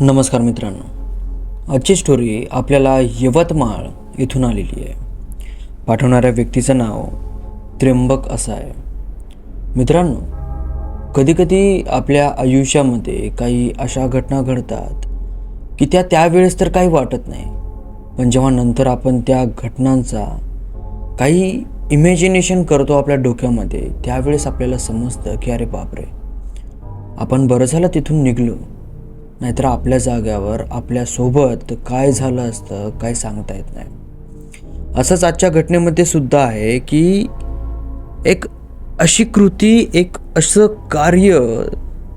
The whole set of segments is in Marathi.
नमस्कार मित्रांनो. आजची स्टोरी आपल्याला यवतमाळ इथून आलेली आहे. पाठवणाऱ्या व्यक्तीचं नाव त्र्यंबक असं आहे. मित्रांनो कधीकधी आपल्या आयुष्यामध्ये काही अशा घटना घडतात की त्या त्यावेळेस तर काही वाटत नाही. पण जेव्हा नंतर आपण त्या घटनांचा काही इमॅजिनेशन करतो आपल्या डोक्यामध्ये त्यावेळेस आपल्याला समजतं की अरे बापरे. आपण बरं झालं तिथून निघलो. नाहीतर आपल्या जाग्यावर आपल्यासोबत काय झालं असतं काय सांगता येत नाही. असंच आजच्या घटनेमध्ये सुद्धा आहे की एक अशी कृती एक असं कार्य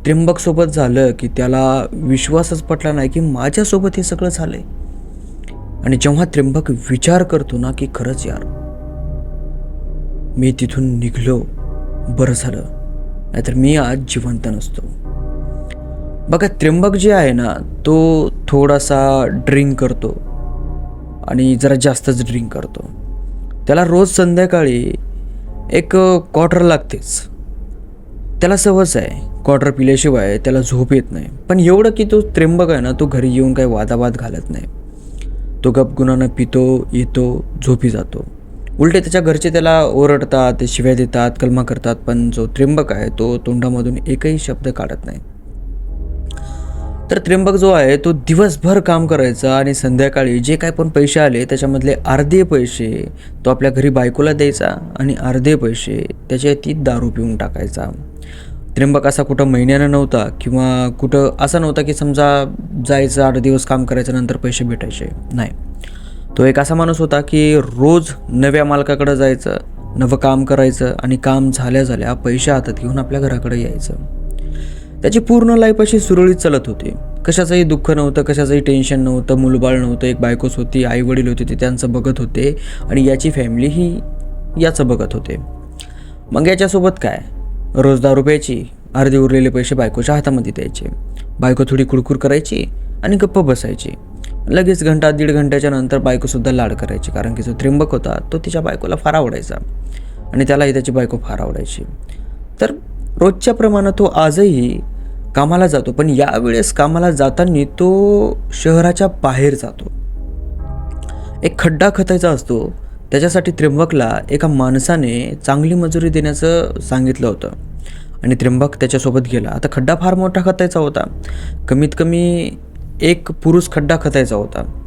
त्र्यंबकसोबत झालं की त्याला विश्वासच पटला नाही की माझ्यासोबत हे सगळं झालं आहे आणि जेव्हा त्र्यंबक विचार करतो ना की खरंच यार मी तिथून निघलो बरं झालं. नाहीतर मी आज जिवंत नसतो. बघा त्र्यंबक जे आहे ना तो थोडासा ड्रिंक करतो. आणि जरा जास्तच ड्रिंक करतो. त्याला रोज संध्याकाळी एक क्वार्टर लागतेच. त्याला सहज आहे. क्वार्टर पिल्याशिवाय त्याला झोप येत नाही. पण एवढं की तो त्र्यंबक आहे ना तो घरी येऊन काही वादावाद घालत नाही. तो गपगुणानं पितो येतो झोपी जातो. उलटे त्याच्या घरचे त्याला ओरडतात ते शिव्या देतात कलमा करतात पण जो त्र्यंबक आहे तो तोंडामधून एकही शब्द काढत नाही. तर त्र्यंबक जो आहे तो दिवसभर काम करायचा आणि संध्याकाळी जे काय पण पैसे आले त्याच्यामधले अर्धे पैसे तो आपल्या घरी बायकोला द्यायचा आणि अर्धे पैसे त्याच्या ती दारू पिऊन टाकायचा. त्र्यंबक असा कुठं महिन्यानं नव्हता किंवा कुठं असा नव्हता की समजा जायचं आठ दिवस काम करायचं नंतर पैसे भेटायचे. नाही. तो एक असा माणूस होता की रोज नव्या मालकाकडं जायचं नवं काम करायचं आणि काम झाल्या झाल्या पैसे हातात घेऊन आपल्या घराकडे यायचं. त्याची पूर्ण लाईफ अशी सुरळीत चालत होती. कशाचंही दुःख नव्हतं कशाचंही टेन्शन नव्हतं मुलबाळ नव्हतं एक बायकोच होती आई वडील होते ते त्यांचं बघत होते आणि याची फॅमिली ही याचं बघत होते. मग याच्यासोबत काय? रोज दारू प्यायची अर्धे उरलेले पैसे बायकोच्या हातामध्ये द्यायचे. बायको थोडी कुडकुर करायची आणि गप्प बसायची. लगेच घंटा दीड घंट्याच्या नंतर बायकोसुद्धा लाड करायची कारण की जो त्र्यंबक होता तो तिच्या बायकोला फार आवडायचा. आणि त्यालाही त्याची बायको फार आवडायची. तर रोजच्या प्रमाणात तो आजही कामाला जातो. पण यावेळेस कामाला जाताना तो शहराच्या बाहेर जातो. एक खड्डा खतायचा असतो. त्याच्यासाठी त्र्यंबकला एका माणसाने चांगली मजुरी देण्याचं सांगितलं होतं. आणि त्र्यंबक त्याच्यासोबत गेला. आता खड्डा फार मोठा खतायचा होता. कमीत कमी एक पुरुष खड्डा खतायचा होता.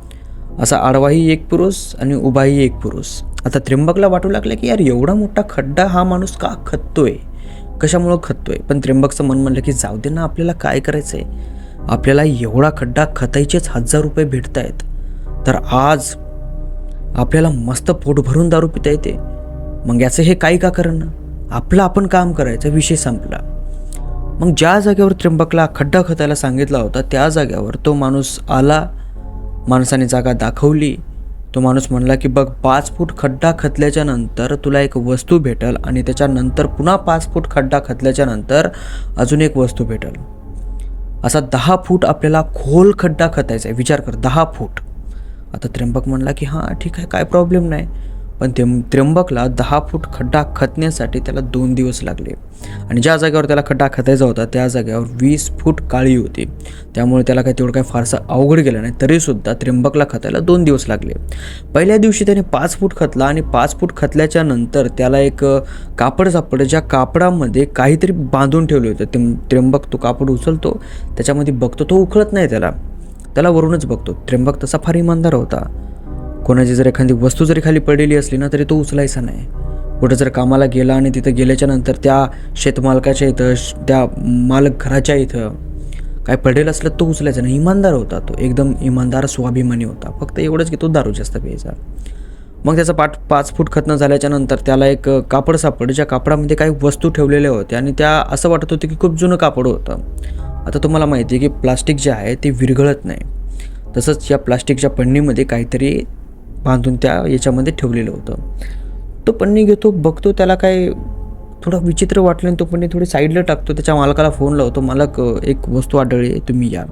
असा आडवाही एक पुरुष आणि उभाही एक पुरुष. आता त्र्यंबकला वाटू लागलं की यार एवढा मोठा खड्डा हा माणूस का खततोय कशामुळं खततोय पण त्र्यंबकचं मन म्हणलं की जाऊ दे ना आपल्याला काय करायचं आहे आपल्याला एवढा खड्डा खतायचेच हजार रुपये भेटत आहेत तर आज आपल्याला मस्त पोट भरून दारू पिता येते. मग याचं हे काही का करणं? आपलं आपण काम करायचं विषय संपला. मग ज्या जागेवर त्र्यंबकला खड्डा खतायला सांगितला होता त्या जागेवर तो माणूस आला माणसाने जागा दाखवली तो माणूस म्हणला की बघ पाच फूट खड्डा खतल्याच्या नंतर तुला एक वस्तू भेटल आणि त्याच्यानंतर पुन्हा पाच फूट खड्डा खतल्याच्या नंतर अजून एक वस्तू भेटल. असा दहा फूट आपल्याला खोल खड्डा खतायचा आहे. विचार कर दहा फूट. आता त्र्यंबक म्हणला की हां ठीक आहे काय प्रॉब्लेम नाही. पण ते त्र्यंबकला दहा फूट खड्डा खतण्यासाठी त्याला दोन दिवस लागले. आणि ज्या जागेवर त्याला खड्डा खतायचा होता त्या जागेवर वीस फूट काळी होती. त्यामुळे त्याला काही तेवढं काही फारसं अवघड गेलं नाही तरीसुद्धा त्र्यंबकला खतायला दोन दिवस लागले. पहिल्या दिवशी त्याने पाच फूट खतला आणि पाच फूट खतल्याच्या नंतर त्याला एक कापड सापड ज्या कापडामध्ये काहीतरी बांधून ठेवले होते. ते त्र्यंबक तो कापड उचलतो त्याच्यामध्ये बघतो तो उखळत नाही त्याला. त्याला वरूनच बघतो. त्र्यंबक तसा फार इमानदार होता. कोणाची जर एखादी वस्तू जरी खाली पडलेली असली ना तरी तो उचलायचा नाही. कुठं जर कामाला गेला आणि तिथं गेल्याच्यानंतर त्या शेतमालकाच्या इथं श- त्या मालक घराच्या इथं काय पडेल असलं तो उचलायचा नाही. इमानदार होता तो. एकदम इमानदार स्वाभिमानी होता. फक्त एवढंच की तो दारू जास्त प्यायचा. मग त्याचा पाठ पाच फूट खतनं झाल्याच्यानंतर त्याला एक कापड सापड ज्या कापडामध्ये काही वस्तू ठेवलेल्या होत्या आणि त्या असं वाटत होतं की खूप जुनं कापड होतं. आता तुम्हाला माहिती आहे की प्लास्टिक जे आहे ते विरघळत नाही. तसंच या प्लास्टिकच्या पन्नीमध्ये काहीतरी बांधून त्या याच्यामध्ये ठेवलेलं होतं. तो पन्नी घेतो बघतो त्याला काय थोडं विचित्र वाटलं आणि तो पन्नी थोडी साईडला टाकतो. त्याच्या मालकाला फोन लावतो मालक एक वस्तू आढळली आहे, तुम्ही या.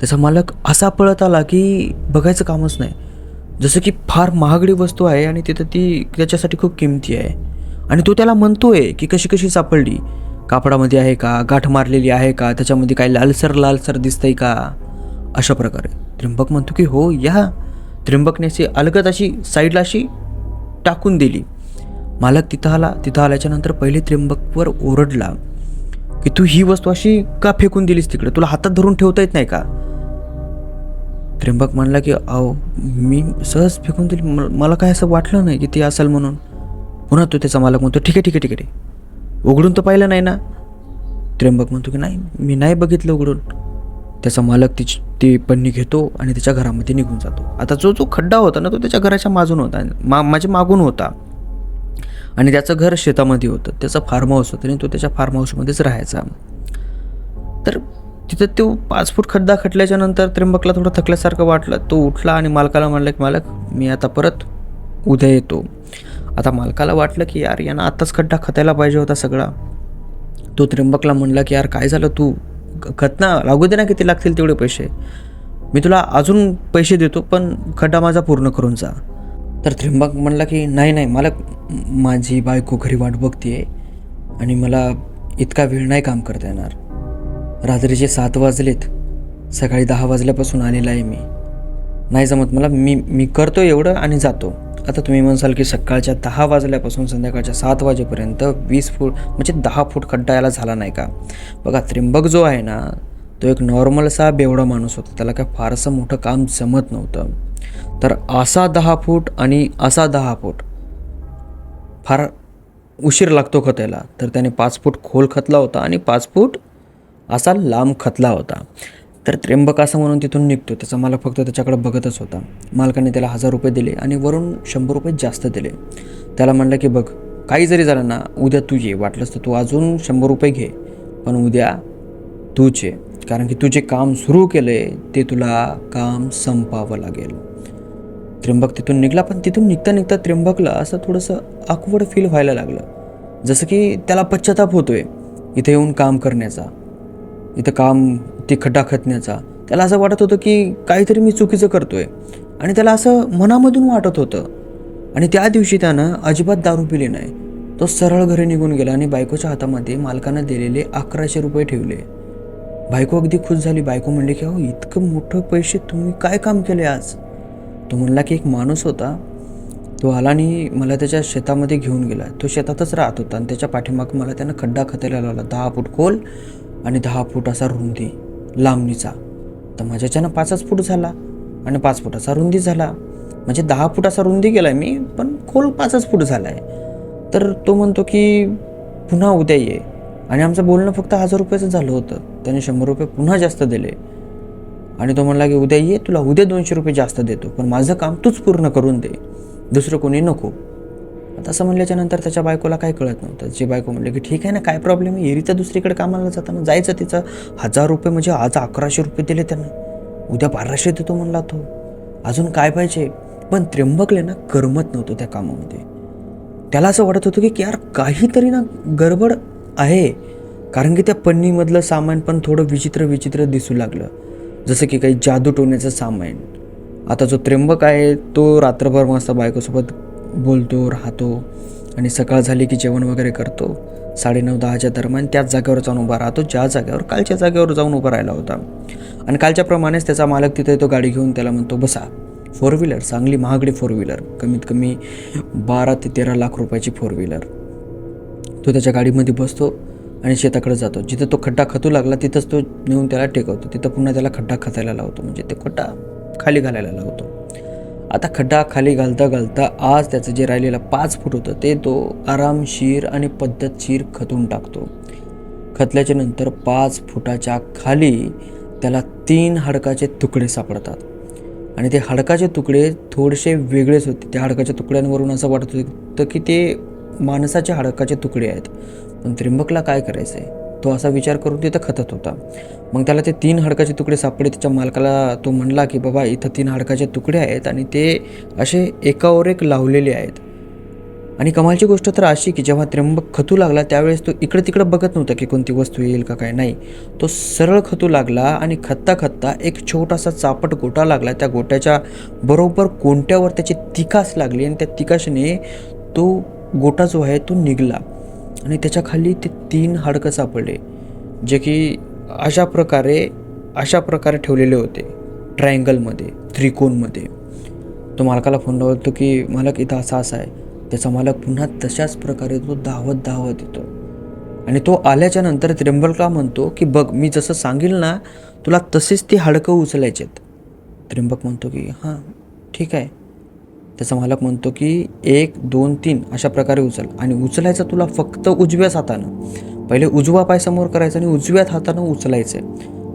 त्याचा मालक असा पळत आला की बघायचं कामच नाही. जसं की फार महागडी वस्तू आहे आणि तिथं ती त्याच्यासाठी खूप किमती आहे. आणि तो त्याला म्हणतोय की कशी कशी सापडली? कापडामध्ये आहे का? गाठ मारलेली आहे का? त्याच्यामध्ये काही लालसर लालसर दिसतंय का? अशा प्रकारे. त्र्यंबक म्हणतो की हो या. त्र्यंबकने अलगत अलगद अशी साईडला अशी टाकून दिली. मालक तिथं आला. तिथं आल्याच्यानंतर पहिले त्र्यंबकवर ओरडला. की तू ही वस्तू अशी का फेकून दिलीस तिकडे? तुला हातात धरून ठेवता येत नाही का? त्र्यंबक म्हणला की अहो मी सहज फेकून दिली. मला काय असं वाटलं नाही की ती असेल म्हणून? पुन्हा तो त्याचा मालक म्हणतो ठीक आहे ठीक आहे ठीक आहे. ठीक आहे. उघडून तर पाहिलं नाही ना. त्र्यंबक म्हणतो की नाही मी नाही बघितलं उघडून. त्याचा मालक तिची ती पन्नी घेतो आणि त्याच्या घरामध्ये निघून जातो. आता जो जो खड्डा होता ना तो त्याच्या घराच्या माजून होता. मा माझ्या मागून होता. आणि त्याचं घर शेतामध्ये होतं. त्याचं फार्म हाऊस होतं आणि तो त्याच्या फार्म हाऊसमध्येच राहायचा. तर तिथं तो पाच फूट खड्डा खटल्याच्या नंतर त्र्यंबकला थोडं थकल्यासारखं वाटलं. तो उठला आणि मालकाला म्हणलं की मालक मी आता परत उद्या येतो. आता मालकाला वाटलं की यार यांना आत्ताच खड्डा खतायला पाहिजे होता सगळा. तो त्र्यंबकला म्हणला की यार काय झालं तू? खतना लागू दे ना किती लागतील तेवढे पैसे. मी तुला अजून पैसे देतो पण खड्डा माझा पूर्ण करून जा. तर त्र्यंबक म्हणला की नाही नाही मला माझी बायको घरी वाट बघते आणि मला इतका वेळ नाही काम करता येणार. रात्रीचे सात वाजलेत सकाळी दहा वाजल्यापासून आलेला आहे मी. नाही जमत मला मी मी करतो एवढं आणि जातो. आता तुम्ही म्हणसाल की सकाळच्या दहा वाजल्यापासून संध्याकाळच्या सात वाजेपर्यंत वीस फूट म्हणजे दहा फूट खड्डा याला झाला नाही का? बघा त्रिंबक जो आहे ना तो एक नॉर्मलसा बेवडा माणूस होता. त्याला काय फारसं मोठं काम जमत नव्हतं. तर असा दहा फूट आणि असा दहा फूट फार उशीर लागतो खतायला. तर त्याने पाच फूट खोल खतला होता आणि पाच फूट असा लांब खतला होता. तर त्र्यंबक असं म्हणून तिथून निघतो. त्याचा मालक फक्त त्याच्याकडे बघतच होता. मालकाने त्याला हजार रुपये दिले आणि वरून शंभर रुपये जास्त दिले. त्याला म्हणलं की बघ काही जरी झालं ना उद्या तू ये. वाटलंस तर तू अजून शंभर रुपये घे पण उद्या तूच ये. कारण की तू जे काम सुरू केलं आहे ते तुला काम संपावं लागेल. त्र्यंबक तिथून निघला पण तिथून निघता निघता त्र्यंबकला असं थोडंसं आकवड फील व्हायला लागलं. जसं की त्याला पश्चाताप होतोय इथे येऊन काम करण्याचा. इथं काम ते खड्डा खतण्याचा त्याला असं वाटत होतं की काहीतरी मी चुकीचं करतो आहे आणि त्याला असं मनामधून वाटत होतं. आणि त्या दिवशी त्यानं अजिबात दारू पिली नाही. तो सरळ घरी निघून गेला आणि बायकोच्या हातामध्ये मालकानं दिलेले अकराशे रुपये ठेवले. बायको अगदी खुश झाली. बायको म्हणली की अहो इतकं मोठं पैसे तुम्ही काय काम केले आज? तो म्हणला की एक माणूस होता. तो आला आणि मला त्याच्या शेतामध्ये घेऊन गेला. तो शेतातच राहत होता आणि त्याच्या पाठीमाग मला त्यानं खड्डा खतायला लावला. दहा फूट खोल. आणि दहा फूट असा रुंदी लांबणीचा. तर माझ्याच्यानं पाचच फूट झाला आणि पाच फुटाचा रुंदी झाला. म्हणजे दहा फूट असा रुंदी गेला मी पण खोल पाचच फूट झाला आहे तर तो म्हणतो की पुन्हा उद्या ये. आणि आमचं बोलणं फक्त हजार रुपयाचं झालं होतं. त्याने शंभर रुपये पुन्हा जास्त दिले. आणि तो म्हणला की उद्या ये तुला उद्या दोनशे रुपये जास्त देतो पण माझं काम तूच पूर्ण करून दे. दुसरं कोणी नको. आता असं त्याच्या बायकोला काय कळत नव्हतं. जे बायको म्हणले की ठीक आहे ना काय प्रॉब्लेम आहे? तर दुसरीकडे कामाला जाताना जायचं तिचं. हजार रुपये म्हणजे आज अकराशे रुपये दिले त्यानं. उद्या बाराशे देतो म्हणला तो. अजून काय पाहिजे? पण त्र्यंबकले ना करमत नव्हतं त्या कामामध्ये. त्याला असं वाटत होतं की यार काहीतरी ना गडबड आहे. कारण की त्या पन्नीमधलं सामान पण थोडं विचित्र विचित्र दिसू लागलं. जसं की काही जादू टोण्याचं सामान. आता जो त्र्यंबक आहे तो रात्रभर मस्त बायकोसोबत बोलतो राहतो आणि सकाळ झाली की जेवण वगैरे करतो. साडेनऊ दहाच्या दरम्यान त्याच जागेवर जाऊन उभा राहतो ज्या जागेवर कालच्या जागेवर जाऊन उभा राहिला होता. आणि कालच्याप्रमाणेच त्याचा मालक तिथे तो गाडी घेऊन त्याला म्हणतो बसा फोर व्हीलर चांगली महागडी फोर व्हीलर कमीत कमी बारा ते तेरा लाख रुपयाची फोर व्हीलर तो त्याच्या गाडीमध्ये बसतो आणि शेताकडे जातो. जिथं तो खड्डा खतू लागला तिथंच तो नेऊन त्याला टेकवतो. तिथं पुन्हा त्याला खड्डा खतायला लावतो. म्हणजे ते खड्डा खाली घालायला लावतो. आता खड्डा खाली घालता घालता आज त्याचं जे राहिलेलं पाच फूट होतं ते तो आरामशीर आणि पद्धतशीर खतून टाकतो. खतल्याच्या नंतर पाच फुटाच्या खाली त्याला तीन हाडकाचे तुकडे सापडतात. आणि ते हाडकाचे तुकडे थोडेसे वेगळेच होते. त्या हाडकाच्या तुकड्यांवरून असं वाटत होतं की ते माणसाच्या हाडकाचे तुकडे आहेत. पण त्र्यंबकला काय करायचं आहे तो असा विचार करून तिथं खतत होता. मग त्याला ते तीन हाडकाचे तुकडे सापडले. त्याच्या मालकाला तो म्हणला की बाबा इथं तीन हाडकाचे तुकडे आहेत आणि ते असे एकावर एक लावलेले आहेत. आणि कमालची गोष्ट तर अशी की जेव्हा त्र्यंबक खतू लागला त्यावेळेस तो इकडे तिकडे बघत नव्हता की कोणती वस्तू येईल का काय नाही. तो सरळ खतू लागला आणि खत्ता खत्ता एक छोटासा चापट गोटा लागला. त्या गोट्याच्या बरोबर कोणत्यावर त्याची तिकास लागली आणि त्या तिकाशने तो गोटा जो आहे तो निघला. आणि त्याच्याखाली ते तीन हाडकं सापडले जे की अशा प्रकारे अशा प्रकारे ठेवलेले होते ट्रायंगलमध्ये त्रिकोणमध्ये. तो मालकाला फोन लावतो की मालक इथं असा असा आहे. त्याचा मालक पुन्हा तशाच प्रकारे तो धावत धावत येतो. आणि तो आल्याच्यानंतर त्र्यंबकला म्हणतो की बघ मी जसं सांगेल ना तुला तसेच ती हाडकं आहेत त्र्यंबक म्हणतो की हां ठीक आहे. त्याचा मालक म्हणतो की एक दोन तीन अशा प्रकारे उचल. आणि उचलायचं तुला फक्त उजव्याच हातानं. पहिले उजवा पाय समोर करायचा आणि उजव्याच हातानं उचलायचं. आहे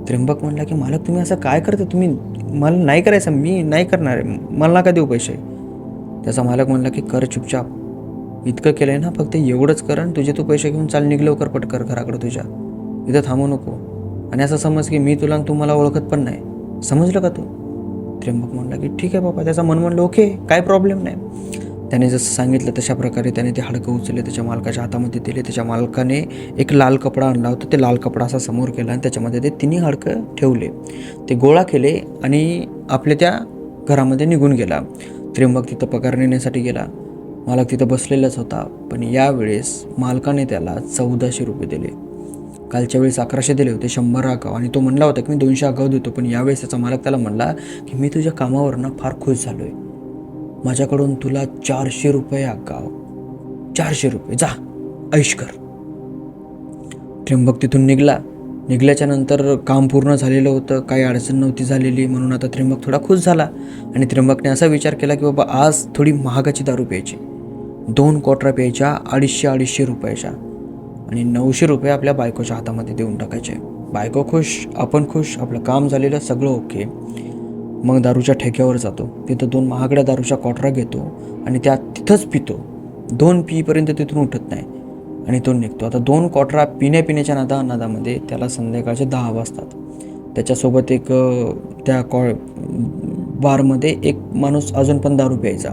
त्र्यंबक म्हणला की मालक तुम्ही असं काय करता? तुम्ही मला नाही करायचं मी नाही करणार आहे. मला का देऊ पैसे. त्याचा मालक म्हणला की कर चुपचाप. इतकं केलं आहे ना फक्त एवढंच कर आणि तुझे तू पैसे घेऊन चाल निघ लवकर पटकर घराकडे तुझ्या. इथं थांबू नको. आणि असं समज की मी तुला तू मला ओळखत पण नाही. समजलं का तू? त्र्यंबक म्हणला की ठीक आहे बाबा त्याचं मन म्हणलं ओके काय प्रॉब्लेम नाही. त्याने जसं सांगितलं तशा प्रकारे त्याने ते हाडकं उचलले त्याच्या मालकाच्या हातामध्ये दिले त्याच्या मालकाने एक लाल कपडा आणला होता ते लाल कपडा असा समोर केला आणि त्याच्यामध्ये ते तिन्ही हाडकं ठेवले. ते गोळा केले आणि आपल्या त्या घरामध्ये निघून गेला. त्र्यंबक तिथं पगार नेण्यासाठी गेला. मालक तिथं बसलेलाच होता पण यावेळेस मालकाने त्याला चौदाशे रुपये दिले. कालच्या वेळेस अकराशे दिले होते शंभर आगाव. आणि तो म्हणला होता की मी दोनशे आगाव देतो पण यावेळेस त्याचा मालक त्याला म्हणला की मी तुझ्या कामावर ना फार खुश झालो आहे माझ्याकडून तुला चारशे रुपये आगाव. चारशे रुपये. जा ऐश कर. त्र्यंबक तिथून निघला. निघल्याच्या नंतर काम पूर्ण झालेलं होतं काही अडचण नव्हती झालेली म्हणून आता त्र्यंबक थोडा खुश झाला. आणि त्र्यंबकने असा विचार केला की बाबा आज थोडी महागाची दारू प्यायची. दोन क्वार्टरा प्यायच्या अडीचशे अडीचशे रुपयाच्या. आणि नऊशे रुपये आपल्या बायकोच्या हातामध्ये देऊन टाकायचे. बायको खुश आपण खुश आपलं काम झालेलं सगळं ओके. मग दारूच्या ठेक्यावर जातो. तिथं दोन महागड्या दारूच्या कॉटरा घेतो आणि त्या तिथंच पितो. दोन पीपर्यंत तिथून उठत नाही. आणि तो निघतो. आता दोन कॉटरा पिण्या पिण्याच्या नादा नादामध्ये त्याला संध्याकाळचे दहा वाजतात. त्याच्यासोबत एक त्या कॉ बारमध्ये एक माणूस अजून पण दारू प्यायचा.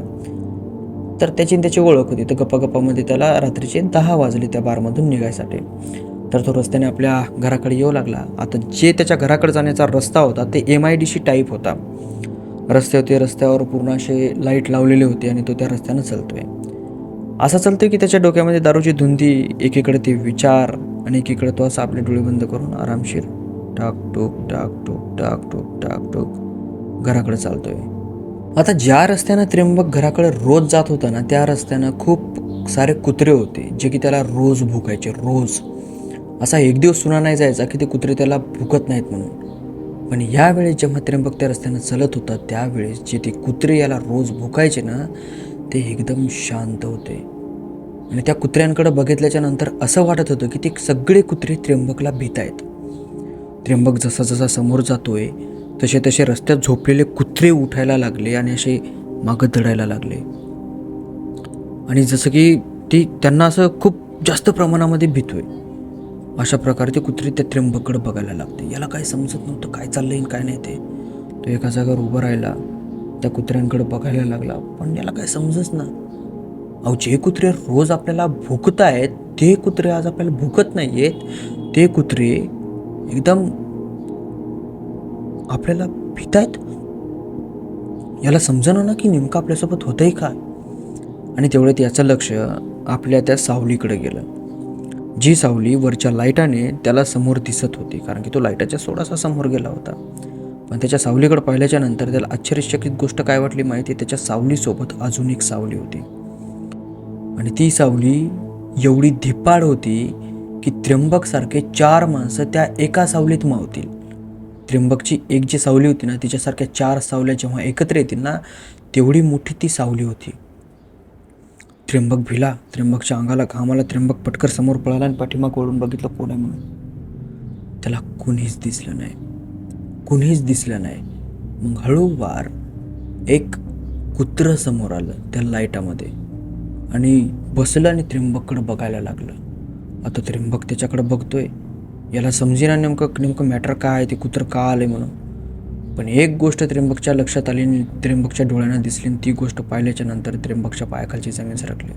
तर त्याची त्याची ओळख होती. तर गप्पागप्पामध्ये त्याला रात्रीचे दहा वाजले त्या बारमधून निघायसाठी. तर तो रस्त्याने आपल्या घराकडे येऊ लागला. आता जे त्याच्या घराकडे जाण्याचा रस्ता होता ते M I D C type होता. रस्ते होते रस्त्यावर पूर्ण असे लाइट लावलेले होते आणि तो त्या रस्त्यानं चालतोय. असं चालतोय की त्याच्या डोक्यामध्ये दारूची धुंदी एकीकडे ते विचार आणि एकीकडे तो असा आपले डोळे बंद करून आरामशीर टाक टोक टाक टोक टाक टोक टाक टोक घराकडे चालतोय. आता ज्या रस्त्यानं त्र्यंबक घराकडे रोज जात होता ना त्या रस्त्यानं खूप सारे कुत्रे होते जे की त्याला रोज भुकायचे रोज. असा एक दिवस सुना नाही जायचा की ते कुत्रे त्याला भुकत नाहीत म्हणून. पण यावेळेस जेव्हा त्र्यंबक त्या रस्त्यानं चलत होता त्यावेळेस जे ते कुत्रे याला रोज भुकायचे ना ते एकदम शांत होते. आणि त्या कुत्र्यांकडे बघितल्याच्या नंतर असं वाटत होतं की ते सगळे कुत्रे त्र्यंबकला भीत आहेत. त्र्यंबक जसा जसा समोर जातोय तसे तसे रस्त्यात झोपलेले कुत्रे उठायला लागले आणि असे मागं दडायला लागले. आणि जसं की ती त्यांना असं खूप जास्त प्रमाणामध्ये भीतोय. अशा प्रकारे ते कुत्रे त्या त्र्यंबककडे बघायला लागते. याला काय समजत नव्हतं काय चाललंय आणि काय नाही ते. तो एका जागेवर उभा राहिला त्या कुत्र्यांकडे बघायला लागला. पण याला काय समजच ना. अहो जे कुत्रे रोज आपल्याला भुकत आहेत ते कुत्रे आज आपल्याला भुकत नाही आहेत ते कुत्रे एकदम आपल्याला भीत याला समजणं ना की नेमकं आपल्यासोबत होतंय काय? आणि तेवढ्यात याचं लक्ष आपल्या त्या सावलीकडे गेलं. जी सावली वरच्या लाईटाने त्याला समोर दिसत होती कारण की तो लाईटाच्या सोडासा समोर गेला होता. पण त्याच्या सावलीकडे पाहिल्याच्या नंतर त्याला आश्चर्यचकित गोष्ट काय वाटली माहिती त्याच्या सावलीसोबत अजून एक सावली होती. आणि ती सावली एवढी धिप्पाड होती की त्र्यंबकसारखे चार माणसं त्या एका सावलीत मावतील. त्र्यंबकची एक जी सावली होती ना तिच्यासारख्या चार सावल्या जेव्हा एकत्र येतील ना तेवढी मोठी ती सावली होती. त्र्यंबक भिला त्र्यंबकच्या अंगाला घामाला त्र्यंबक पटकर समोर पळाला आणि पाठीमाग वळून बघितलं कोण आहे म्हणून. त्याला कुणीच दिसलं नाही. कुणीच दिसलं नाही. मग हळूवार एक कुत्रं समोर आलं त्या लाईटामध्ये आणि बसलं आणि त्र्यंबककडं बघायला लागलं. आता त्र्यंबक त्याच्याकडं बघतोय. याला समजेना नेमकं नेमकं मॅटर काय आहे ते कुत्रं का आलं म्हणून. पण एक गोष्ट त्र्यंबकच्या लक्षात आली आणि त्र्यंबकच्या डोळ्यांना दिसली आणि ती गोष्ट पाहिल्याच्या नंतर त्र्यंबकच्या पायाखालची जमीन सरकली.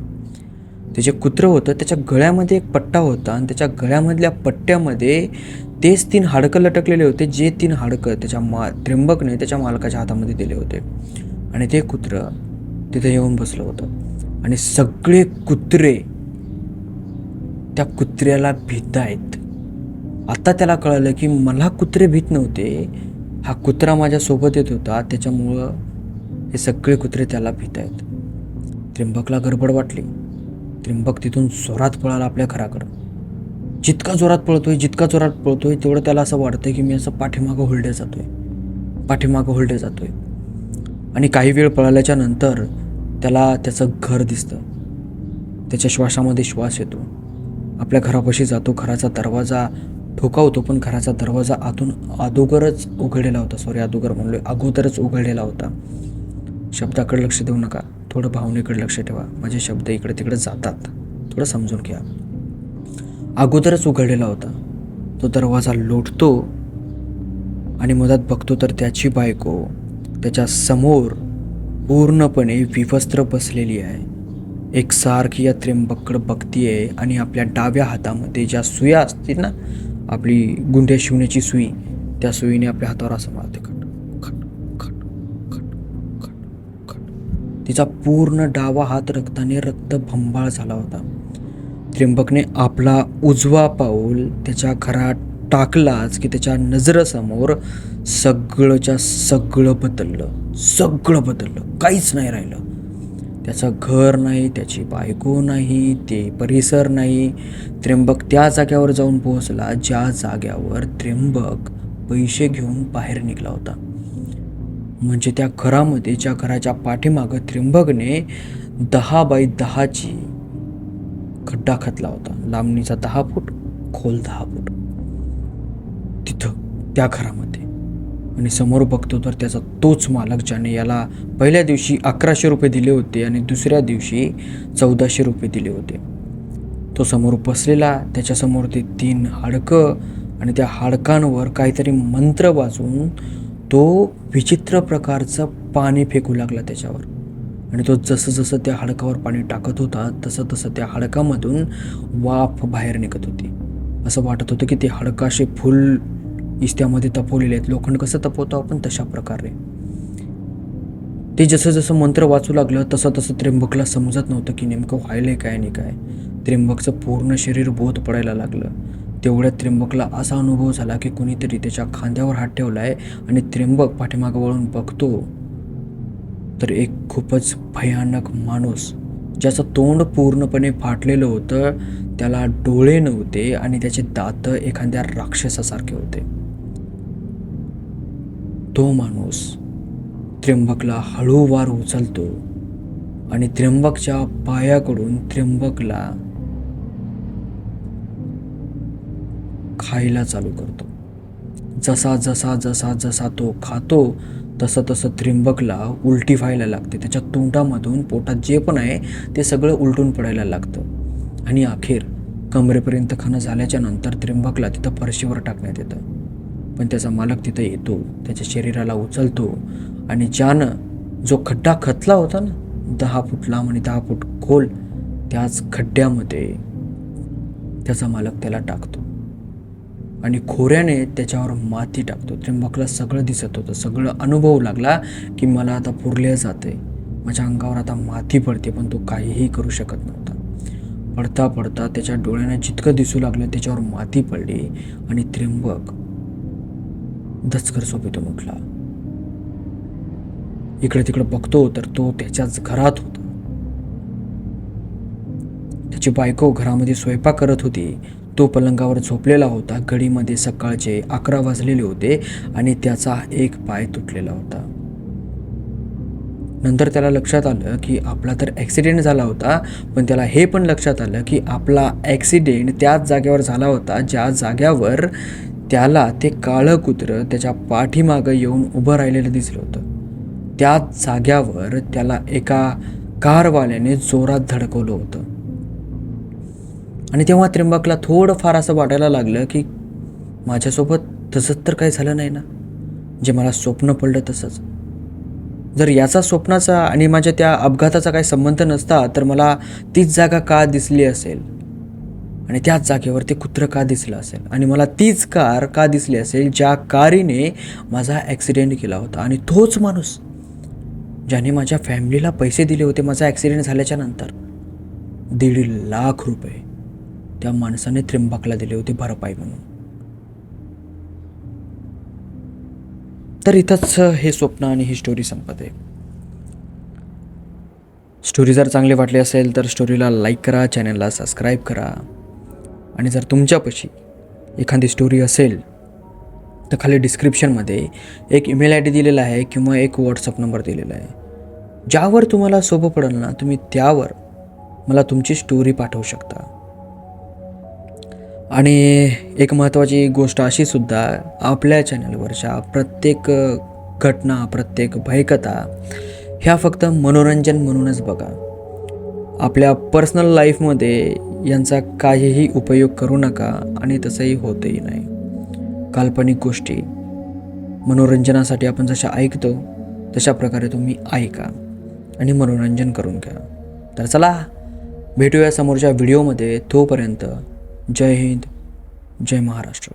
ते जे कुत्रं होतं त्याच्या गळ्यामध्ये एक पट्टा होता आणि त्याच्या गळ्यामधल्या पट्ट्यामध्ये तेच तीन हाडकं लटकलेले होते जे तीन हाडकं त्याच्या मा त्र्यंबकने त्याच्या मालकाच्या हातामध्ये दिले होते. आणि ते कुत्रं तिथे येऊन बसलं होतं. आणि सगळे कुत्रे त्या कुत्र्याला भीत आहेत. आत्ता त्याला कळलं की मला कुत्रे भीत नव्हते. हा कुत्रा माझ्यासोबत येत होता. त्याच्यामुळं हे सगळे कुत्रे त्याला भीत आहेत. त्र्यंबकला गडबड वाटली. त्र्यंबक तिथून जोरात पळाला आपल्या घराकडं जितका जोरात पळतोय जितका जोरात पळतोय तेवढं त्याला असं वाटतंय की मी असं पाठीमागं होलडे जातोय. पाठीमागं होलडे जातोय. आणि काही वेळ पळाल्याच्या नंतर त्याला त्याचं घर दिसतं. त्याच्या श्वासामध्ये श्वास येतो. आपल्या घरापाशी जातो. घराचा दरवाजा ठोकावतो पण घराचा दरवाजा आतून अगोदरच उघडलेला होता. सॉरी अगोदर म्हणलोय अगोदरच उघडलेला होता. शब्दाकडे लक्ष देऊ नका. थोडं भावनेकडे लक्ष ठेवा. माझे शब्द इकडे तिकडे जातात. थोडं समजून घ्या. अगोदरच उघडलेला होता. तो दरवाजा लोटतो आणि मधात बघतो तर त्याची बायको त्याच्यासमोर पूर्णपणे विवस्त्र बसलेली आहे. एकसारखी या त्र्यंबककडं बघतीये आणि आपल्या डाव्या हातामध्ये ज्या सुया असतील ना आपली गुंड्या शिवण्याची सुई त्या सुईने आपल्या हातावर असं मारते खट खट खट खट खट खट. तिचा पूर्ण डावा हात रक्ताने रक्त भंबाळ झाला होता. त्र्यंबकने आपला उजवा पाऊल त्याच्या घरात टाकलाच की त्याच्या नजरेसमोर सगळंच्या सगळं बदललं. सगळं बदललं. काहीच नाही राहिलं. त्याचं घर नाही त्याची बायको नाही ते परिसर नाही. त्र्यंबक त्या जाग्यावर जाऊन पोहोचला ज्या जाग्यावर त्र्यंबक पैसे घेऊन बाहेर निघाला होता. म्हणजे त्या घरामध्ये ज्या घराच्या पाठीमागं त्र्यंबकने दहा बाय दहाची खड्डा खतला होता. लांबणीचा दहा फूट खोल दहा फूट. तिथं त्या घरामध्ये. आणि समोर बघतो तर त्याचा तोच मालक ज्याने याला पहिल्या दिवशी अकराशे रुपये दिले होते आणि दुसऱ्या दिवशी चौदाशे रुपये दिले होते. तो समोर बसलेला त्याच्यासमोर ते तीन हाडकं आणि त्या हाडकांवर काहीतरी मंत्र वाजवून तो विचित्र प्रकारचं पाणी फेकू लागला त्याच्यावर. आणि तो जसं जसं त्या हाडकावर पाणी टाकत होता तसं तसं त्या हाडकामधून वाफ बाहेर निघत होती. असं वाटत होतं की ते हाडकाशी फुल इस्त्यामध्ये तपवलेले आहेत. लोखंड कसं तपवतो आपण? तशा प्रकारे. ते जसं जसं मंत्र वाचू लागलं तसं तसं त्र्यंबकला समजत नव्हतं की नेमकं व्हायलंय काय नाही काय. त्र्यंबकचं पूर्ण शरीर बोध पडायला लागलं. तेवढ्या त्र्यंबकला असा अनुभव झाला की कुणीतरी त्याच्या खांद्यावर हात ठेवला आहे आणि त्र्यंबक पाठीमागं वळून बघतो. तर एक खूपच भयानक माणूस ज्याचं तोंड पूर्णपणे फाटलेलं होतं त्याला डोळे नव्हते आणि त्याचे दात एखाद्या राक्षसासारखे होते. तो माणूस त्र्यंबकला हळूवार उचलतो आणि त्र्यंबकच्या पायाकडून त्र्यंबकला खायला चालू करतो. जसा जसा जसा जसा तो खातो तसं तसं त्र्यंबकला उलटी व्हायला लागते. त्याच्या तोंडामधून पोटात जे पण आहे ते सगळं उलटून पडायला लागतं. आणि अखेर कमरेपर्यंत खाणं झाल्याच्यानंतर त्र्यंबकला तिथं फरशीवर टाकण्यात येतं. पण त्याचा मालक तिथं येतो त्याच्या शरीराला उचलतो आणि ज्यानं जो खड्डा खतला होता ना दहा फूट लांब आणि दहा फूट खोल त्याच खड्ड्यामध्ये त्याचा मालक त्याला टाकतो. आणि खोऱ्याने त्याच्यावर माती टाकतो. त्र्यंबकला सगळं दिसत होतं. सगळं अनुभव लागला की मला आता पुरले जाते माझ्या अंगावर आता माती पडते पण तो काहीही करू शकत नव्हता. पडता पडता त्याच्या डोळ्यांना जितकं दिसू लागलं त्याच्यावर माती पडली आणि त्र्यंबक दचकर झोपेतून उठला. इकडे तिकडे बघतो तर तो त्याच्याच घरात होता. त्याची बायको घरामध्ये स्वयंपाक करत होती. तो पलंगावर झोपलेला होता. घडीमध्ये सकाळचे अकरा वाजलेले होते आणि त्याचा एक पाय तुटलेला होता. नंतर त्याला लक्षात आलं की आपला तर ॲक्सिडेंट झाला होता पण त्याला हे पण लक्षात आलं की आपला ॲक्सिडेंट त्याच जागेवर झाला होता ज्या जाग्यावर त्याला ते काळं कुत्रं त्याच्या पाठीमागं येऊन उभं राहिलेलं दिसलं होतं. त्याच जाग्यावर त्याला एका कारवाल्याने जोरात धडकवलं होतं. आणि तेव्हा त्र्यंबकला थोडंफार असं वाटायला लागलं की माझ्यासोबत तसंच तर काही झालं नाही ना? जे मला स्वप्न पडलं तसंच. जर याचा स्वप्नाचा आणि माझ्या त्या अपघाताचा काही संबंध नसता तर मला तीच जागा का दिसली असेल? आणि त्याच जागेवर ते कुत्रं का दिसलं असेल? आणि मला तीच कार का दिसली असेल ज्या कारीने माझा ॲक्सिडेंट केला होता? आणि तोच माणूस ज्याने माझ्या फॅमिलीला पैसे दिले होते माझा ॲक्सिडेंट झाल्याच्यानंतर दीड लाख रुपये त्या माणसाने त्रिंबकला दिले होते भरपाई म्हणून. तर इथंच हे स्वप्न आणि ही स्टोरी संपत आहे. स्टोरी जर चांगली वाटली असेल तर स्टोरीला लाईक करा चॅनलला सबस्क्राईब करा. आणि जर तुमच्यापाशी एखादी स्टोरी असेल तर खाली डिस्क्रिप्शनमध्ये एक ईमेल आय डी दिलेला आहे किंवा एक व्हॉट्सअप नंबर दिलेला आहे. ज्यावर तुम्हाला सोपं पडेल ना तुम्ही त्यावर मला तुमची स्टोरी पाठवू शकता. आणि एक महत्त्वाची गोष्ट अशी सुद्धा आपल्या चॅनलवरच्या प्रत्येक घटना प्रत्येक भयकथा ह्या फक्त मनोरंजन म्हणूनच बघा. आपल्या पर्सनल लाईफमध्ये यांचा काहीही उपयोग करू नका आणि तसंही होतही नाही. काल्पनिक गोष्टी. मनोरंजनासाठी आपण जशा ऐकतो तशा प्रकारे तुम्ही ऐका आणि मनोरंजन करून घ्या. तर चला भेटूया समोरच्या व्हिडिओमध्ये तोपर्यंत जय हिंद जय महाराष्ट्र.